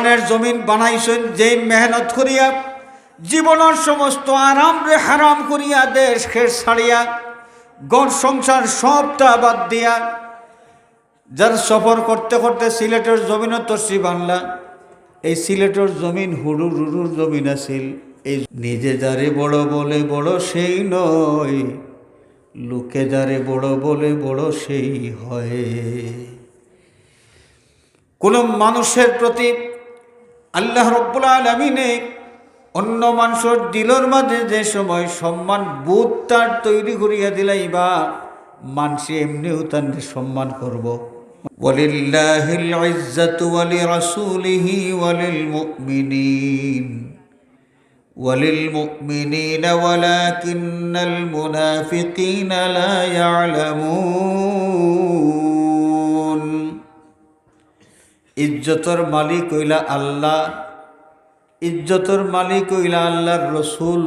কোরআনের জমিন বানাইছেন, যেই মেহনত করিয়া, জীবনের সমস্ত আরাম রে হারাম করিয়া দেশ খেস ছাড়িয়া গড় সংসার সবটা বাদ দিয়া, যার সফর করতে করতে সিলেটের জমিনও তসি বাংলা এই সিলেটের জমিন হুড়ুর হুড়ুর জমিন আছিল। এই নিজে যারে বড় বলে বড় সেই নয়, লোকে যারে বড় বলে বড় সেই হয়। কোন মানুষের প্রতি আল্লাহ রব্বুল আলমিনে অন্য মানুষের দিলর মাঝে যে সময় সম্মান বোধ তার তৈরি করিয়া দিলাই বা মানুষে এমনিও তার সম্মান করব ولله العزة ولرسوله وللمؤمنين وللمؤمنين ولكن المنافقين لا يعلمون ইজ্জতর মালিক হইলা আল্লাহ, ইজ্জতর মালিক হইলা আল্লাহর রসুল,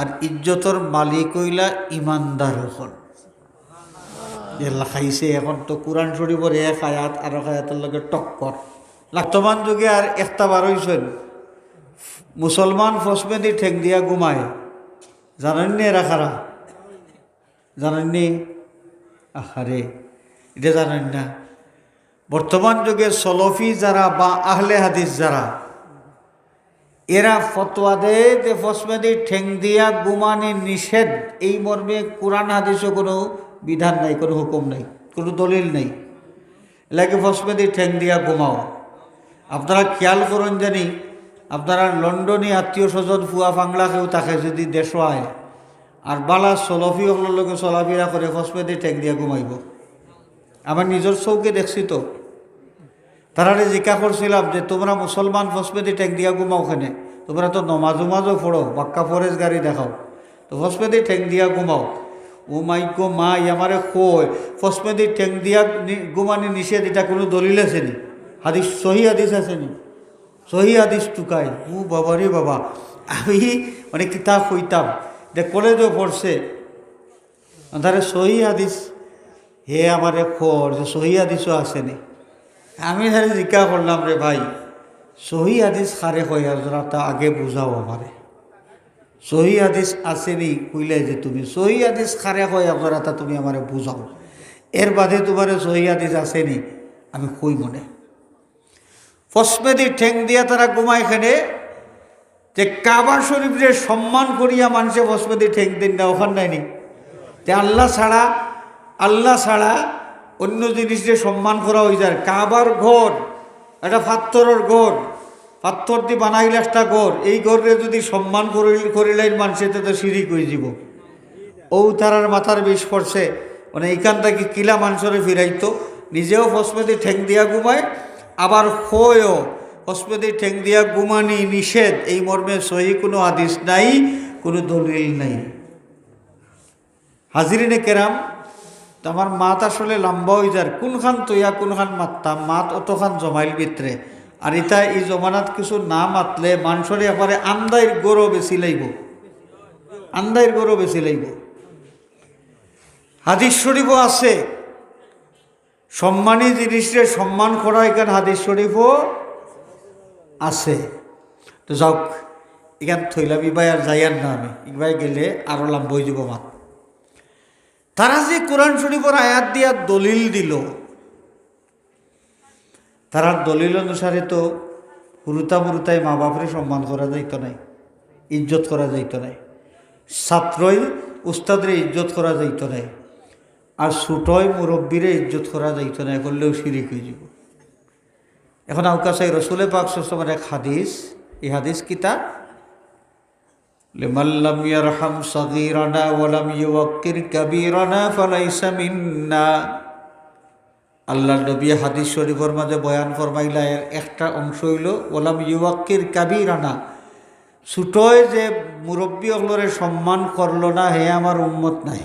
আর ইজ্জতর মালিক হইলা ইমানদার হল। খাইছে, এখন তো কোরআন শরীফর এক আয়াত আর আয়াতের লগে টক্কর বর্তমান যুগে আর একটা বার হইছেন মুসলমান ফসমেদি ঠেক দিয়া ঘুমায়। জানেননি এরা খারা জানেননি আহারে, এটা জানেন না। বর্তমান যুগে সলফি যারা বা আহলে হাদিস যারা, এরা ফতোয়া দেয় যে ফসমেদি ঠেং দিয়া গুমানি নিষেধ, এই মর্মে কোরআন হাদিসও কোনো বিধান নাই, কোনো হুকুম নাই, কোনো দলিল নেই। এলাকে ফসমেদি ঠেং দিয়া ঘুমাও আপনারা খেয়াল করুন জানি, আপনারা লন্ডনে আত্মীয় স্বজন ফুয়া ফাংলা কেউ তাকে যদি দেশ আয়, আর বালা সলফি হলের লোকে চলাফেরা করে ফসমেদি ঠেং দিয়া ঘুমাইব আমার নিজের চৌকে দেখছি তো। তারারে জিজ্ঞা করছিলাম যে তোমরা মুসলমান ফসমেদি ঠেক দিয়া ঘুমাও ওখানে তোমরা তো নমাজ উমাজও ফোড়ো বাক্কা ফরেজ গাড়ি দেখাও। তো ফসমেদি ঠেক দিয়া ঘুমাও। ও মাই গো, মা আমারে কই ফসমেদি ঠেক দিয়া ঘুমানি নিষেধ, এটা কোনো দলিল আছে নি? হাদিস সহি হাদিস আছে নি? সহি হাদিস টুকাই। ও বাবা রে বাবা, আমি মানে কিতাব হইতাম যে কলেজও পড়ছে তারে সহি হাদিস হে আমারে খর যে সহি হাদিসও আসেনি আমি তাহলে জিজ্ঞা করলাম রে ভাই। সহি হাদিস খারে কয় যারা তা আগে বুঝাও আমারে সহি হাদিস আসেনি কইলে যে তুমি সহি হাদিস খারে কয় যারা তা তুমি আমারে বুঝাও এর বাদে তোমার সহি হাদিস আসেনি আমি কই মনে। ফসমেদি ঠেং দিয়া তারা ঘুমায় এখানে যে কাবা শরীফের সম্মান করিয়া মানুষে ফসমেদি ঠেং দিন না ওখান নাইনি তে আল্লাহ ছাড়া আল্লাহ ছাড়া অন্য জিনিসের সম্মান করা হয়ে যায়। কাবার ঘর একটা পাত্তরের ঘর। পাত্তর দিয়ে বানাইলে একটা ঘর। এই ঘরে যদি সম্মান করিল করিলেন মানুষের তো সিঁড়ি করে যাব ও তারার মাথার বিষ পড়ছে। মানে এইখান থেকে কিলা মানুষের ফিরাইতো। নিজেও ফসমেদি ঠেং দিয়া ঘুমায়, আবার খোয়ও ফসমেদি ঠেং দিয়া ঘুমানি নিষেধ। এই মর্মে সহি কোনো আদেশ নাই, কোনো দলিল নাই। হাজিরিনে কেরাম তো আমার মাত আসলে লম্বা হয়ে যার কোনখান তৈয়া, কোনখান মাততাম মাত অতখান জমাইল ভিতরে। আর ইতা এই জমানাত কিছু না মাতলে মানুষের এবারে আন্দাইর গরো বেশি লাইব আন্দাইর গরো বেশি লাইব হাদিস শরীফও আছে। সম্মানী জিনিসের সম্মান করা এখানে হাদিস শরীফও আছে। তো যাওক, এখান থইলাম ইবাই আর যাইয়ার না আমি। ইবাই গেলে আরও লাম্ব হয়ে যাব মাত। তারা যে কোরআন শরীফের আয়াত দিয়া দলিল দিল, তারার দলিল অনুসারে তো হুরুতা মুরুতায় মা বাপরে সম্মান করা যাইত নাই, ইজ্জত করা যাইত নাই, ছাত্রই উস্তাদরে ইজ্জত করা যাইত নাই, আর ছুটয় মুরব্বীরে ইজ্জত করা যাইত নাই, করলেও সিঁড়ি হয়ে যাব এখন আউকাশে রসুলে পাক সসমের এক হাদিস, এই হাদিস কিতা لمن لم يرحم صغيرنا ولم يوقر كبيرنا فليس منا আল্লাহ নবী হাদিস শরীফের মাঝে বয়ান ফরমাইলা এর একটা অংশ হইল ওলাম ইউয়াক্কির কাবিরানা ছুটোয় যে মুরব্বী অগলরে সম্মান করলো না হে আমার উম্মত নাই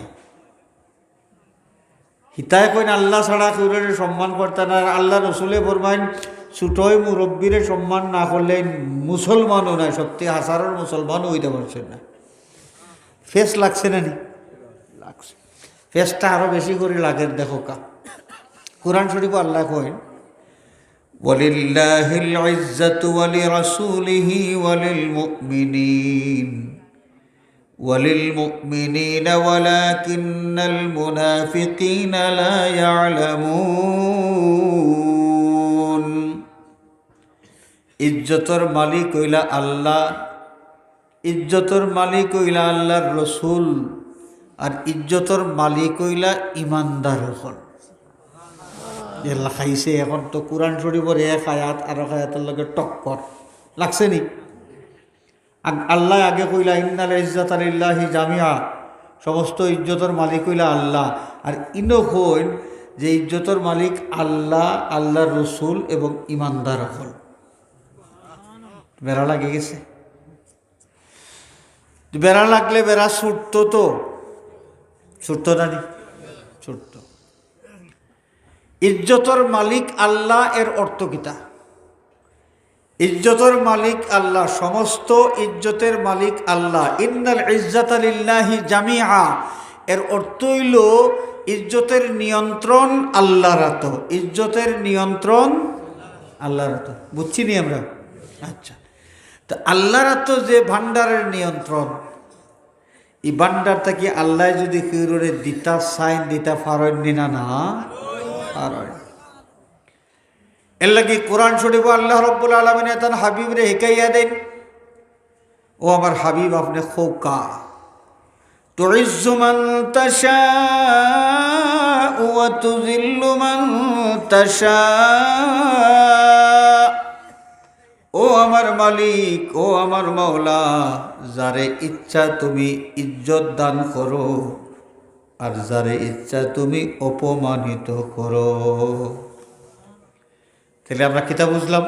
হিতায় কইন আল্লাহ ছাড়া কেউরে সম্মান করতে না আর আল্লাহ রসুলে ফরমাইন ছুটোয় মুরব্বীরে সম্মান না করলে মুসলমানও নাই সত্যি হাসারের মুসলমানও হইতে পারছেন না ফেস লাগছে না নি লাগছে ফেসটা আরও বেশি করে লাগে দেখো কা কোরআন শরীফ আল্লাহ কইন ولله العزة ولرسوله وللمؤمنين وللمؤمنين ولكن المنافقين لا يعلمون ইজ্জতর মালিক হইলা আল্লাহ, ইজ্জতর মালিক হইলা আল্লাহর রসুল, আর ইজ্জতর মালিক হইলা ইমানদার হল। খাইছে এখন তো কোরআন শরীফের এক আয়াত, আর এক আয়াতের লগে টক্কর লাগছে নি? আল্লাহ আগে কইলা, ইন্নাল ইজ্জত আলিল্লাহি জামিয়া সমস্ত ইজ্জতর মালিক হইলা আল্লাহ। আর ইনো কইন যে ইজ্জতর মালিক আল্লাহ, আল্লাহর রসুল এবং ইমানদার হল। বেড়া লাগে গেছে। বেড়া লাগলে বেড়া ছুটতো তো। ছুটতো না নি ইজ্জতর মালিক আল্লাহ এর অর্থ কিতা? ইজ্জতর মালিক আল্লাহ, সমস্ত ইজ্জতের মালিক আল্লাহ। ইন্নাল ইজ্জত আলিল্লাহি জামিয়া এর অর্থ হইল ইজ্জতের নিয়ন্ত্রণ আল্লাহ রাত ইজ্জতের নিয়ন্ত্রণ আল্লাহ রাত বুঝছি নি আমরা? আচ্ছা। তো আল্লাহ রাত যে ভান্ডারের নিয়ন্ত্রণ এই ভান্ডার থেকে আল্লাহ যদি কেউরে দিতা সাইন দিতা ফারণ নিনা না ফারণ এর লাগে কোরআন শরীফ আল্লাহ রব্বুল আলমিন তার হাবিব রে হেকাইয়া দেন ও আমার হাবিব আপনি খোকা تعز من تشاء وتذل من تشاء ও আমার মালিক, ও আমার মাওলা, যারে ইচ্ছা তুমি ইজ্জত দান করো আর যারে ইচ্ছা তুমি অপমানিত করো। তাহলে আমরা কিতা বুঝলাম?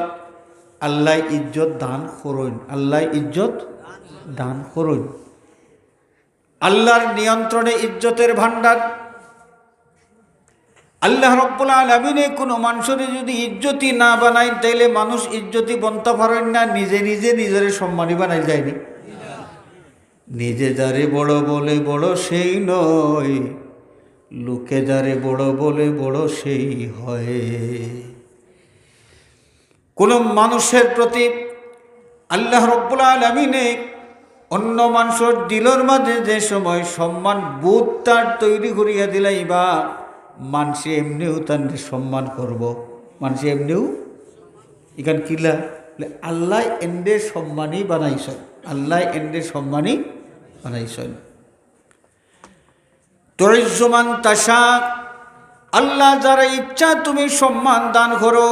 আল্লাহ ইজ্জত দান করুন, আল্লাহ ইজ্জত দান করুন। আল্লাহর নিয়ন্ত্রণে ইজ্জতের ভান্ডার আল্লাহ রব্বুল আলমিনে কোনো মানুষের যদি ইজ্জতি না বানায়, তাইলে মানুষ ইজ্জতি বনতে পারেন না, নিজে নিজে নিজের সম্মানী বানাই যায়নি। নিজে যারে বড় বলে বড় সেই নয়, লোকে যারে বড় বলে বড় সেই হয়। কোন মানুষের প্রতি আল্লাহ রব্বুল আলমিনে অন্য মানুষের দিলর মাঝে যে সময় সম্মান বোধ তার তৈরি করিয়া দিলাই বা মানুষে এমনিও তার সম্মান করব। মানুষে এমনিও এখান কিলা আল্লাহ এন্ডে সম্মানই বানাইছেন। আল্লাহ এন্ডে সম্মানই বানাইছেন। তরিজমান তাসা আল্লাহ যারা ইচ্ছা তুমি সম্মান দান করো।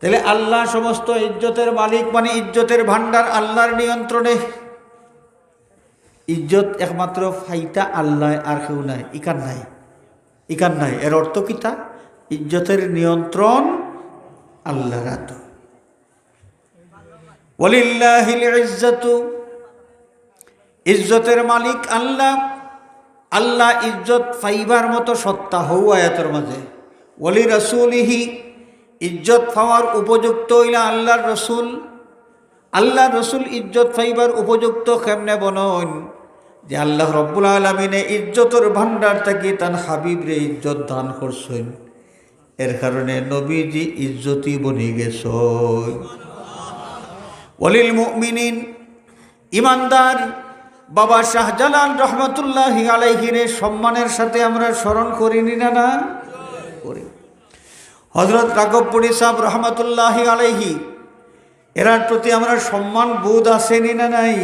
তাহলে আল্লাহ সমস্ত ইজ্জতের মালিক মানে ইজ্জতের ভান্ডার আল্লাহর নিয়ন্ত্রণে। ইজ্জত একমাত্র ফাইতা আল্লাহ, আর কেউ নাই, ইকার নাই। ইকার নাই। এর অর্থ কিতা ইজ্জতের নিয়ন্ত্রণ আল্লাহ রাত ওলিল্লাহিল ইজ্জতু। ইজ্জতের মালিক আল্লাহ। আল্লাহ ইজ্জত ফাইবার মতো সত্তা হৌ আয়াতের মাঝে। ওলি রসুলিহি। ইজ্জত পাওয়ার উপযুক্ত হইলা আল্লাহর রসুল। আল্লাহ রসুল ইজ্জত পাইবার উপযুক্ত কেমনে বনন যে আল্লাহ রব্বুল আলমিনে ইজ্জতর ভান্ডার থাকি তার হাবিবরে ইজ্জত দান করছেন। এর কারণে নবীজি ইজ্জতি বনি গেছ অলিল মুমিনিন, ইমানদার বাবা শাহজালাল রহমতুল্লাহ আলাইহিরে সম্মানের সাথে আমরা স্মরণ করিনি না না করি। হজরত রাঘবপুরি সাহ রহমতুল্লাহ আলাইহি, এরার প্রতি আমরা সম্মান বোধ আসেনি না নাই?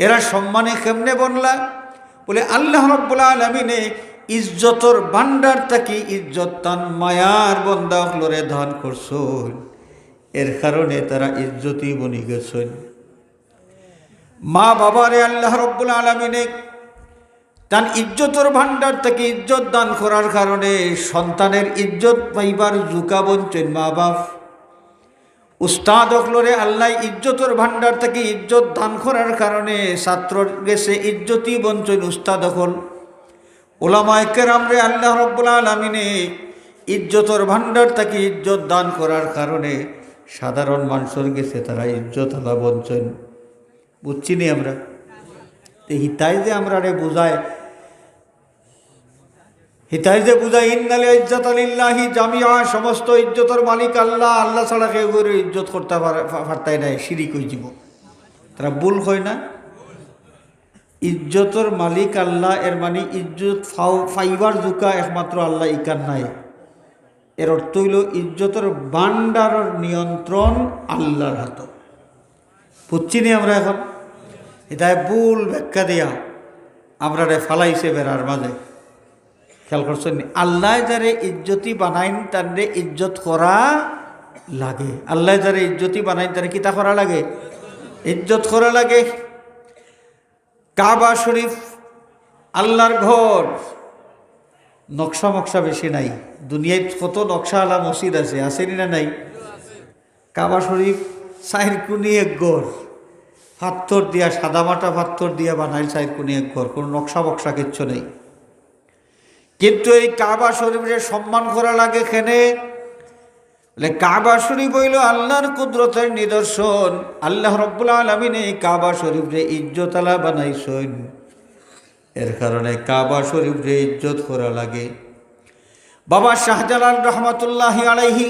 এরা সম্মানে কেমনে বনলা? বলে, আল্লাহ রব্বুল আলমিনে ইজ্জতর ভান্ডার থাকি ইজ্জত তান মায়ার বন্দা হলরে ধান করছন। এর কারণে তারা ইজ্জতই বনি গেছেন। মা বাবারে আল্লাহ রব্বুল আলমিনে তার ইজ্জতর ভান্ডার থেকে ইজ্জত দান করার কারণে সন্তানের ইজ্জত পাইবার জুকা মা বাপ উস্তাদ অকলরে আল্লাহ ইজ্জতর ভান্ডার থেকে ইজ্জত দান করার কারণে ছাত্র গেছে ইজ্জতই বঞ্চন উস্তাদ অকল ওলামায় কেরামরে আল্লাহ রব্বুল আলমিনে ইজ্জতর ভান্ডার থেকে ইজ্জত দান করার কারণে সাধারণ মানুষের গেছে তারা ইজ্জত আলা বঞ্চন। বুঝছি নি আমরা? হিতাই যে আমরা রে বোঝায় হিতাই যে বুঝাই ইন্নালে ইজ্জত আলিল্লাহি জামিয়া সমস্ত ইজ্জতের মালিক আল্লাহ আল্লাহ ছাড়া কেউ করে ইজ্জত করতে পারে- পারতাই নাই শিরিক হয়ে যাব। তারা ভুল হয় না। ইজ্জতর মালিক আল্লাহ, এর মানে ইজ্জত ফাইবার জুকা একমাত্র আল্লাহ, ইকার নাই। এর অর্থ হইল ইজ্জতের বান্ডারের নিয়ন্ত্রণ আল্লাহর হাত। বুঝছি নি আমরা এখন? এটাই ভুল ব্যাখ্যা দিয়া আমরা ফালাইছে বেড়ার মাঝে। খেয়াল করছেন? আল্লাহ যারে ইজ্জতি বানাইন তারে ইজ্জত করা লাগে। আল্লাহ যারে ইজ্জতি বানাইন তারে কিতা করা লাগে? ইজ্জত করা লাগে। কাবা শরীফ, আল্লাহর ঘর। নকশা মকশা বেশি নাই। দুনিয়ায় কত নকশা আলা মসজিদ আছে, আসেনি না নাই? কাবা শরীফ সাইর কুনি এক ঘর। পাথর দিয়া সাদামাটা পাথর দিয়া বানাইল সাইর কুনি এক ঘর। কোনো নকশা বকশা কিচ্ছু নেই। কিন্তু এই কাবা শরীফের সম্মান করা লাগে এখানে কাবা শরীফ হইল আল্লাহর কুদরতের নিদর্শন। আল্লাহ রব্বুল আলমিন এই কাবা শরীফরে ইজ্জতালা বানাইছেন। এর কারণে কাবা শরীফরে ইজ্জত করা লাগে। বাবা শাহজালাল রহমতুল্লাহ আলাইহি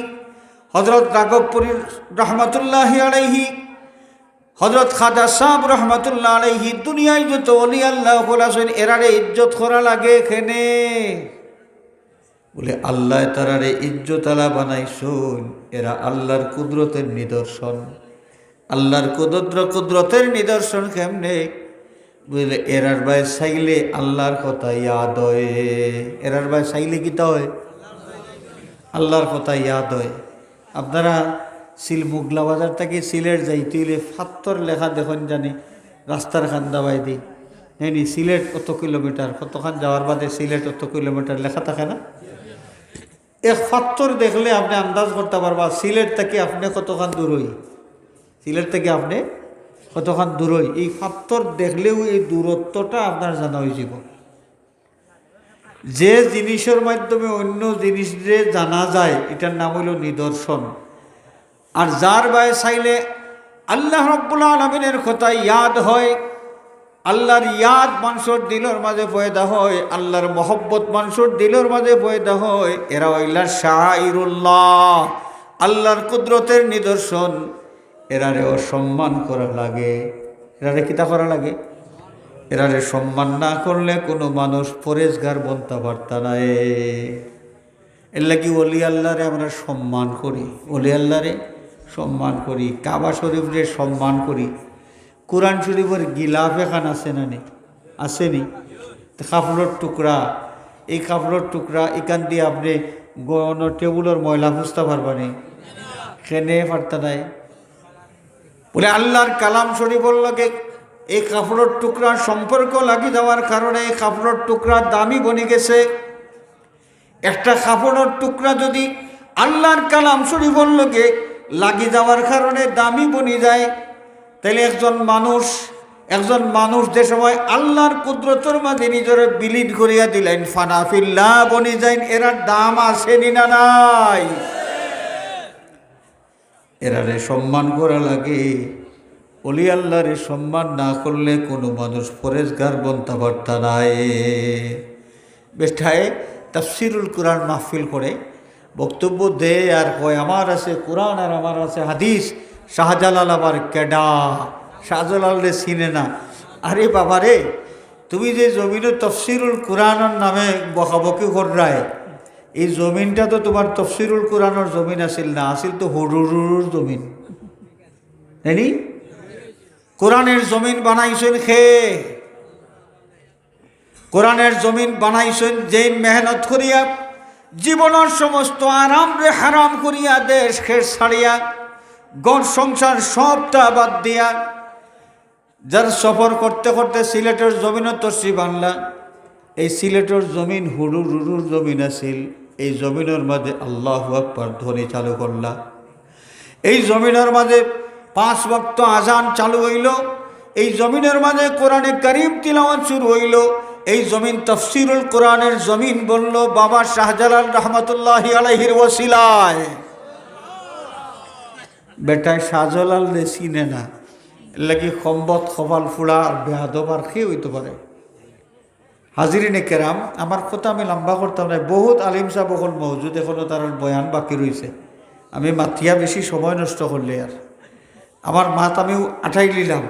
হজরত রাগবপুরীর রহমতুল্লাহ আলাইহি হজরত খাজা সাহ রহমতুল্লাহ আলাইহি দুনিয়ায় যত অলি আল্লাহ আছেন এরারে ইজ্জত করা লাগে এখানে। বলে, আল্লাহ তারারে ইজ্জতালা বানাইছুন, এরা আল্লাহর কুদরতের নিদর্শন। আল্লাহর কুদর কুদরতের নিদর্শন কেমনে? বুঝলে এরার বাই চাইলে আল্লাহর কথা ইয়াদ হয়। এরার বাই চাইলে কিতা হয়? আল্লাহর কথা ইয়াদ হয়। আপনারা সিল মুগলা বাজার থেকে সিলেট যাইতে হইলে ফাত্তর লেখা দেখুন জানি, রাস্তার খান দাবাই দি হ্যাঁ সিলেট কত কিলোমিটার, কতখান যাওয়ার বাদে সিলেট কত কিলোমিটার লেখা থাকে না? এক ফাত্তর দেখলে আপনি আন্দাজ করতে পারবা, সিলেট থেকে আপনি কতখান দূর হই সিলেট থেকে আপনি কতখান দূর হই এই ফাত্তর দেখলেও এই দূরত্বটা আপনার জানা হয়ে যাব। যে জিনিসের মাধ্যমে অন্য জিনিসে জানা যায়, এটার নাম হইল নিদর্শন। আর যার বায় চাইলে আল্লাহ রব্বুল আলমিনের কথা ইয়াদ হয়, আল্লাহর ইয়াদ মানুষের দিলর মাঝে পয়দা হয়, আল্লাহর মহব্বত মানুষের দিলর মাঝে পয়দা হয়। এরা হইলার শাহরুল্লাহ আল্লাহর কুদরতের নিদর্শন। এরারে অসম্মান করা লাগে। এরারে কিতা করা লাগে? এরারে সম্মান না করলে কোনো মানুষ পরেশগার বনতে পারত না এর লাগি অলি আল্লাহরে আমরা সম্মান করি। অলি আল্লাহরে সম্মান করি, কাবা শরীফরে সম্মান করি। কোরআন শরীফের গিলাফ এখান আছে না নি আসেনি কাপড়ের টুকরা, এই কাপড়ের টুকরা, এখান দিয়ে আপনি গণ টেবুলের ময়লা খুঁজতে পারবানি খেনে পারতা নাই। বলে আল্লাহর কালাম শরীফের লগে এই কাপড়ের টুকরার সম্পর্ক লাগি যাওয়ার কারণে এই কাপড়ের টুকরা দামি বনে গেছে। একটা কাপড়ের টুকরা যদি আল্লাহর কালাম শরীফের লগে লাগি যাওয়ার কারণে দামি বনি যায়। তাহলে একজন মানুষ একজন মানুষ যে সময় আল্লাহর কুদরতর মাঝে নিজের বিলীন করিয়া দিলেন ফানাফিল্লা বনি যাইন এরার দাম আসেনি না নাই। এরারে সম্মান করা লাগে। অলি আল্লাহরে সম্মান না করলে কোনো মানুষ পরেশগার বনতে পারত নাই বেষ্ঠায় তাফসিরুল কোরআন মাহফিল করে বক্তব্য দে আর কয়, আমার আছে কোরআন আর আমার আছে হাদিস। শাহজালাল আবার কেডা? শাহজালাল রে চিনে না। আরে বাবা রে, তুমি যে জমিনের তফসিরুল কোরআনের নামে বকাবকি করায় এই জমিনটা তো তোমার তফসিরুল কোরআনের জমিন আছিল না, আছিল তো হুরুরুর জমিন। জানি কোরআনের জমিন বানাইছেন খে কোরআনের জমিন বানাইছেন যে মেহনত করিয়া জীবনের সমস্ত আরাম রে হারাম করিয়া দেশ খের ছাড়িয়া গড় সংসার সবটা বাদ দিয়া, যার সফর করতে করতে সিলেটের জমিনও তসি বাংলা এই সিলেটের জমিন হুড়ুর হুড়ুর জমিন আছিল, এই জমিনের মাঝে আল্লাহ আকবর ধ্বনি চালু করলা এই জমিনের মাঝে পাঁচ ভক্ত আজান চালু হইল, এই জমিনের মাঝে কোরআনে করিম তিলাওয়াত শুরু হইল এই জমিন তফসিরুল কোরআনের জমিন বলল, বাবা শাহজালাল রহমতুল্লাহ আলহির ওসিলায় বেটায় শাহজালাল রে চিনে না। লাগি সম্বত, সবাল ফুড়া আর বেহাদব আর খেয়ে হইতে পারে? হাজিরিনে কেরাম, আমার কথা আমি লম্বা করতাম না বহুত আলিম সাহ বকল মহজুদ এখনও তার বয়ান বাকি রয়েছে আমি মাতিয়া বেশি সময় নষ্ট করলে আর। আমার মাত আমি আঠাই নিলাম।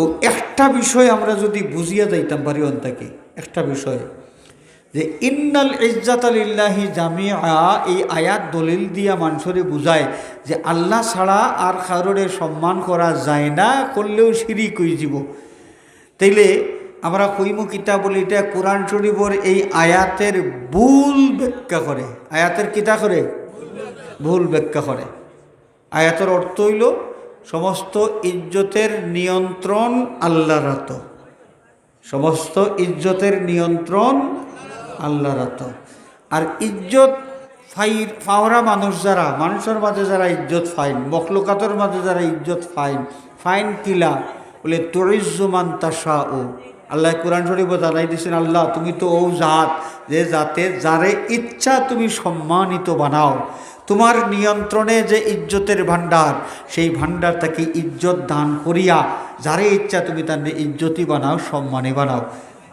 ও একটা বিষয় আমরা যদি বুঝিয়া যাইতাম পারি অন্তাকে একটা বিষয়, যে ইন্নাল ইজ্জাত আলিল্লাহি জামিয়া এই আয়াত দলিল দিয়া মানুষরে বুঝায় যে আল্লাহ ছাড়া আর কারোরে সম্মান করা যায় না, করলেও সিঁড়ি কই যাব। তাইলে আমরা কইমু কিতাব বলি এটা কোরআন শরীফর এই আয়াতের ভুল ব্যাখ্যা করে। আয়াতের কিতা করে? ভুল ব্যাখ্যা করে। আয়াতের অর্থ হইল সমস্ত ইজ্জতের নিয়ন্ত্রণ আল্লাহর হাত সমস্ত ইজ্জতের নিয়ন্ত্রণ আল্লাহর হাত আর ইজ্জত ফাই ফাওরা মানুষ যারা, মানুষের মাঝে যারা ইজ্জত ফাইন বকলকাতর মাঝে যারা ইজ্জত ফাইন ফাইন কিলা, বলে তরিজুমান তাসা ও আল্লাহ কোরআন শরীফ জানাই দিয়েছেন আল্লাহ, তুমি তো ও জাত, যে জাতে যারে ইচ্ছা তুমি সম্মানিত বানাও। তোমার নিয়ন্ত্রণে যে ইজ্জতের ভাণ্ডার, সেই ভাণ্ডার তাকে ইজ্জত দান করিয়া যারে ইচ্ছা তুমি তার ইজ্জতই বানাও, সম্মানে বানাও।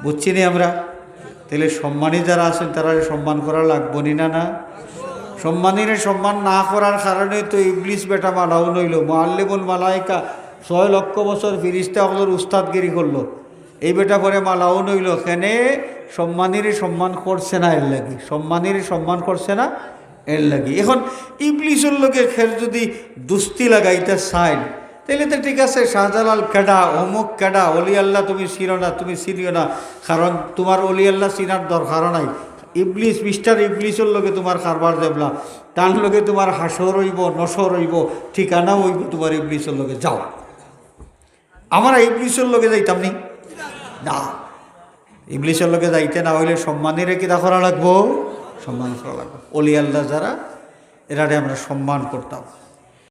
বুঝছি নি আমরা? তাহলে সম্মানী যারা আছেন, তারা সম্মান করা লাগবনি না না? সম্মানীরে সম্মান না করার কারণে তো ইবলিস বেটা মালাও নইল মোয়াল্লিমুল মালাইকা, ছয় লক্ষ বছর ফিরিস্তা হলোর উস্তাদগিরি করল। এই বেটা পরে মালাও নইল কেনে? সম্মানীরে সম্মান করছে না এর লাগি। সম্মানীরে সম্মান করছে না এর লাগি। এখন ইবলিসের লোকে খের যদি দুস্তি লাগাইতে চাইন তাহলে তো ঠিক আছে, শাহজালাল কেডা, অমুক কেডা, অলি আল্লাহ তুমি চিনো না, তুমি চিনিও না, কারণ তোমার অলি আল্লাহ চিনার দরকার নাই। ইবলিস, মিস্টার ইবলিসের লগে তোমার কারবার দেবলা, তার লগে তোমার হাসর হইব, নসর হইব, ঠিকানাও হইব তোমার ইবলিসের লগে যাও। আমরা ইবলিসের লগে যাইতাম নি। না। ইংলিশের লোকে যাইতে না হইলে সম্মানের কিতা করা লাগবো? সম্মান করা লাগবো। অলি আল্লাহ যারা, এরারে আমরা সম্মান করতাম।